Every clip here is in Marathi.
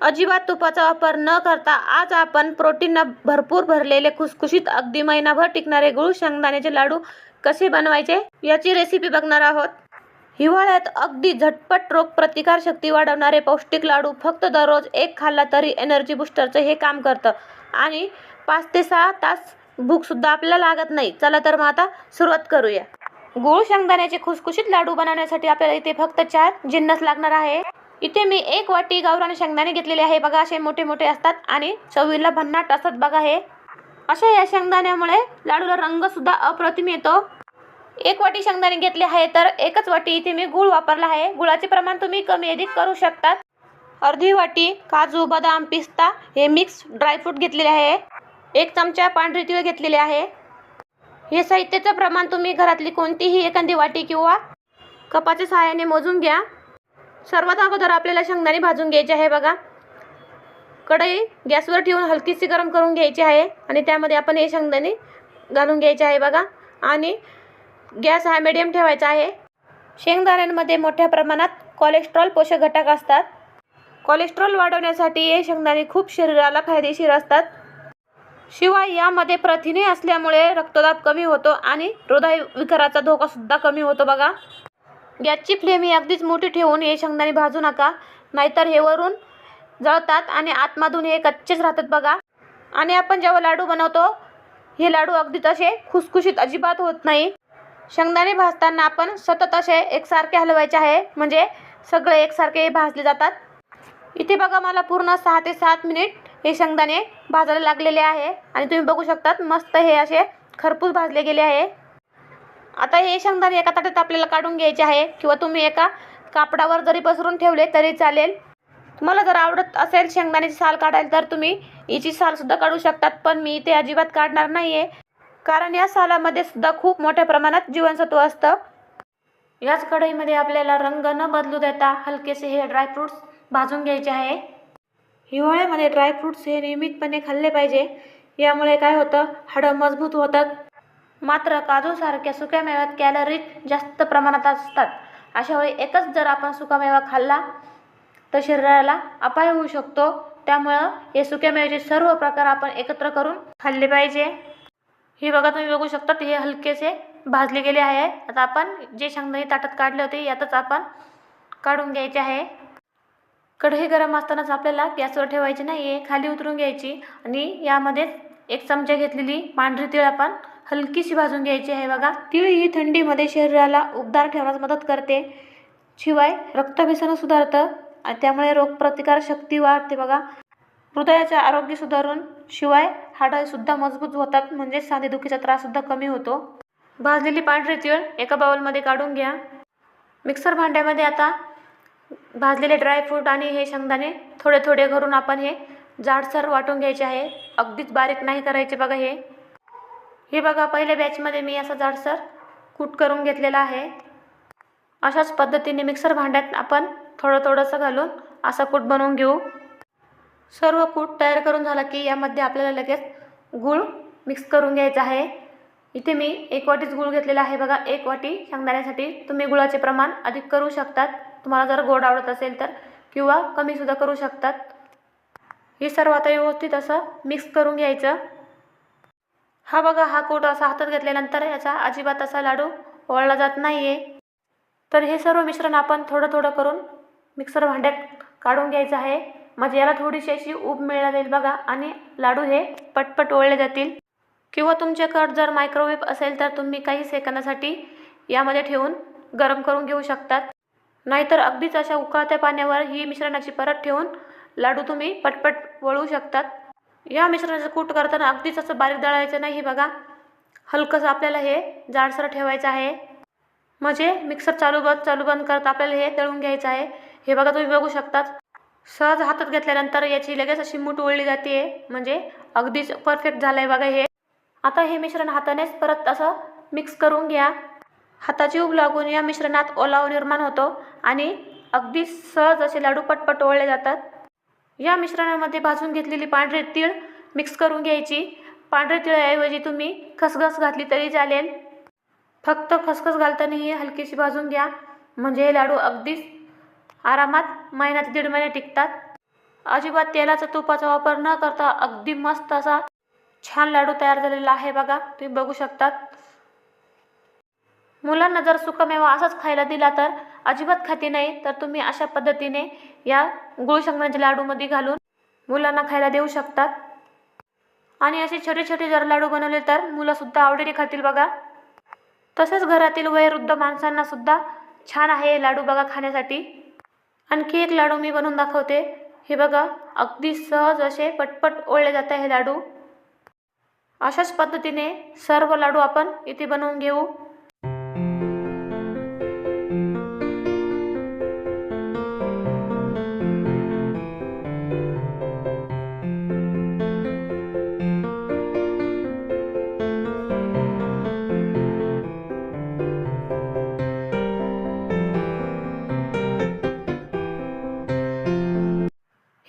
अजिबात तुपाचा वापर न करता आज आपण प्रोटीननं भरपूर भरलेले खुसखुशीत अगदी महिनाभर टिकणारे गुळ शेंगदाण्याचे लाडू कसे बनवायचे याची रेसिपी बघणार आहोत. हिवाळ्यात अगदी झटपट रोग प्रतिकारशक्ती वाढवणारे पौष्टिक लाडू फक्त दररोज एक खाल्ला तरी एनर्जी बुस्टरचं हे काम करतं. आणि पाच ते सहा तास भूकसुद्धा आपल्याला लागत नाही. चला तर मग आता सुरुवात करूया. गूळ शेंगदाण्याचे खुसखुशीत लाडू बनवण्यासाठी आपल्याला इथे फक्त चार जिन्नस लागणार आहे. इथे मी एक वाटी गावरान शेंगदाणे घेतलेले आहे. बघा असे मोठे मोठे असतात आणि चवीला भन्नाट असतात. बघा हे. अशा या शेंगदाण्यामुळे लाडूला रंगसुद्धा अप्रतिम येतो. एक वाटी शेंगदाणे घेतले आहे तर एकच वाटी इथे मी गूळ वापरला आहे. गुळाचे प्रमाण तुम्ही कमी अधिक करू शकतात. अर्धी वाटी काजू बदाम पिस्ता हे मिक्स ड्रायफ्रूट घेतलेले आहे. एक चमचा पांढरी तिळ घेतलेले आहे. हे साहित्याचं प्रमाण तुम्ही घरातली कोणतीही एखादी वाटी किंवा कपाच्या सहाय्याने मोजून घ्या. सर्वात अगोदर आपल्याला शेंगदाणे भाजून घ्यायचे आहे बघा. कढई गॅसवर ठेवून हलकीशी गरम करून घ्यायची आहे आणि त्यामध्ये आपण हे शेंगदाणे घालून घ्यायचे आहे बघा. आणि गॅस हा मिडियम ठेवायचा आहे. शेंगदाण्यांमध्ये मोठ्या प्रमाणात कोलेस्ट्रॉल पोषक घटक असतात. कोलेस्ट्रॉल वाढवण्यासाठी हे शेंगदाणे खूप शरीराला फायदेशीर असतात. शिवाय यामध्ये प्रथिने असल्यामुळे रक्तदाब कमी होतो आणि हृदय विकाराचा धोकासुद्धा कमी होतो बघा. गॅसची फ्लेम ही अगदीच मोठी ठेवून हे शेंगदाणे भाजू नका. नाहीतर हे वरून जळतात आणि आतमधून हे कच्चेच राहतात बघा. आणि आपण जेव्हा लाडू बनवतो हे लाडू अगदी तसे खुसखुशीत अजिबात होत नाही. शेंगदाणे भाजताना आपण सतत असे एकसारखे हलवायचे आहे म्हणजे सगळे एकसारखे भाजले जातात. इथे बघा मला पूर्ण सहा ते सात मिनिट हे शेंगदाणे भाजायला लागलेले आहे. आणि तुम्ही बघू शकतात मस्त हे असे खरपूस भाजले गेले आहे. आता हे शेंगदाणे एका ताटात आपल्याला काढून घ्यायचे आहे. किंवा तुम्ही एका कापडावर जरी पसरून ठेवले तरी चालेल. तुम्हाला जर आवडत असेल शेंगदाण्याची साल काढायला तर तुम्ही हिची सालसुद्धा काढू शकतात पण मी इथे अजिबात काढणार नाही आहे कारण या सालामध्ये सुद्धा खूप मोठ्या प्रमाणात जीवनसत्व असतं. याच कढईमध्ये आपल्याला रंग न बदलू देता हलकेसे हे ड्रायफ्रूट्स भाजून घ्यायचे आहे. हिवाळ्यामध्ये ड्रायफ्रूट्स हे नियमितपणे खाल्ले पाहिजे. यामुळे काय होतं? हाडं मजबूत होतात. मात्र काजूसारख्या सुक्यामेव्यात कॅलरीज जास्त प्रमाणात असतात. अशा वेळी एकच जर आपण सुकामेवा खाल्ला तर शरीराला अपाय होऊ शकतो. त्यामुळं हे सुक्यामेव्याचे सर्व प्रकार आपण एकत्र करून खाल्ले पाहिजे. हे बघा तुम्ही बघू शकता हे हलकेसे भाजले गेले आहे. आता आपण जे शेंगदाणे ताटात काढले होते यातच आपण काढून घ्यायचे आहे. कढई गरम असतानाच आपल्याला गॅसवर ठेवायची नाही आहे खाली उतरून घ्यायची. आणि यामध्येच एक चमचा घेतलेली पांढरी तीळ आपण हलकीशी भाजून घ्यायची आहे बघा. तीळ ही थंडीमध्ये शरीराला उबदार ठेवण्यास मदत करते. शिवाय रक्तभिसरण सुधारतं आणि त्यामुळे रोगप्रतिकार शक्ती वाढते बघा. हृदयाचे आरोग्य सुधारून शिवाय हाडंसुद्धा मजबूत होतात म्हणजे सांधेदुखीचा त्राससुद्धा कमी होतो. भाजलेली पांढरी तीळ एका बाउलमध्ये काढून घ्या. मिक्सर भांड्यामध्ये आता भाजलेले ड्रायफ्रूट आणि हे शेंगदाणे थोडे थोडे करून आपण हे जाडसर वाटून घ्यायचे आहे. अगदीच बारीक नाही करायचे बघा हे. हे बघा पहिल्या बॅचमध्ये मी असा जाडसर कूट करून घेतलेला आहे. अशाच पद्धतीने मिक्सर भांड्यात आपण थोडं थोडंसं घालून असा कूट बनवून घेऊ. सर्व कूट तयार करून झाला की यामध्ये आपल्याला लगेच गूळ मिक्स करून घ्यायचा आहे. इथे मी एक वाटीच गूळ घेतलेला आहे बघा एक वाटी शेंगदाण्यासाठी तुम्ही गुळाचे प्रमाण अधिक करू शकतात. तुम्हाला जर गोड आवडत असेल तर किंवा कमीसुद्धा करू शकतात. हे सर्व आता व्यवस्थित असं मिक्स करून घ्यायचं. हा बघा हा कोट असा हातात घेतल्यानंतर याचा अजिबात असा लाडू वळला जात नाही आहे तर हे सर्व मिश्रण आपण थोडं थोडं करून मिक्सर भांड्यात काढून घ्यायचं आहे. म्हणजे याला थोडीशी अशी ऊब मिळायला जाईल बघा आणि लाडू हे पटपट वळले जातील. किंवा तुमच्याकडं जर मायक्रोवेव्ह असेल तर तुम्ही काही सेकंदासाठी यामध्ये ठेवून गरम करून घेऊ शकतात. नाहीतर अगदीच अशा उकळत्या पाण्यावर ही मिश्रणाची परत ठेवून लाडू तुम्ही पटपट वळू शकतात. या मिश्रणाचं कूट करताना अगदीच असं बारीक दळायचं नाही बघा. हलकंसं आपल्याला हे जाडसर ठेवायचं आहे. म्हणजे मिक्सर चालू बंद चालू बंद करत आपल्याला हे तळून घ्यायचं आहे. हे बघा तुम्ही बघू शकतात. सहज हातात घेतल्यानंतर याची लगेच अशी मूठ ओळली जाते. म्हणजे अगदीच परफेक्ट झालं आहे बघा हे. आता हे मिश्रण हातानेच परत असं मिक्स करून घ्या. हाताची उब लागून या मिश्रणात ओलाव निर्माण होतो आणि अगदी सहज असे लाडू पटपट ओळले जातात. या मिश्रणामध्ये भाजून घेतलेली पांढरी तीळ मिक्स करून घ्यायची. पांढरी तिळाऐवजी तुम्ही खसखस घातली तरी चालेल. फक्त खसखस घालताना ही हलकीशी भाजून घ्या. म्हणजे हे लाडू अगदीच आरामात महिना ते दीड महिने टिकतात. अजिबात तेलाचा तुपाचा वापर न करता अगदी मस्त असा छान लाडू तयार झालेला आहे बघा. तुम्ही बघू शकतात. मुलांना जर सुकामेवा असाच खायला दिला तर अजिबात खाती नाही. तर तुम्ही अशा पद्धतीने या गुळ शेंगदाण्याच्या लाडूमध्ये घालून मुलांना खायला देऊ शकतात. आणि असे छोटे छोटे जर लाडू बनवले तर मुलंसुद्धा आवडीने खातील बघा. तसेच घरातील वयोवृद्ध माणसांनासुद्धा छान आहे हे लाडू बघा खाण्यासाठी. आणखी एक लाडू मी बनवून दाखवते. हे बघा अगदी सहज असे पटपट ओळले जात हे लाडू. अशाच पद्धतीने सर्व लाडू आपण इथे बनवून घेऊ.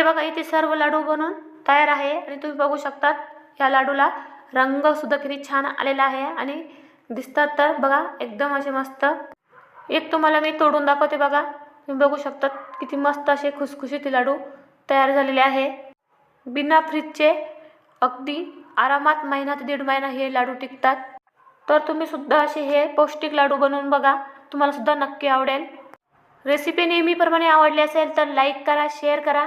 हे बघा इथे सर्व लाडू बनवून तयार आहे. आणि तुम्ही बघू शकतात या लाडूला रंगसुद्धा किती छान आलेला आहे आणि दिसतात तर बघा एकदम असे मस्त. एक तुम्हाला मी तोडून दाखवते बघा. तुम्ही बघू शकतात किती मस्त असे खुसखुशीत लाडू तयार झालेले आहे. बिना फ्रीजचे अगदी आरामात महिना ते दीड महिना हे लाडू टिकतात. तर तुम्ही सुद्धा असे हे पौष्टिक लाडू बनवून बघा. तुम्हाला सुद्धा नक्की आवडेल. रेसिपी नेहमीप्रमाणे आवडली असेल तर लाईक करा शेअर करा.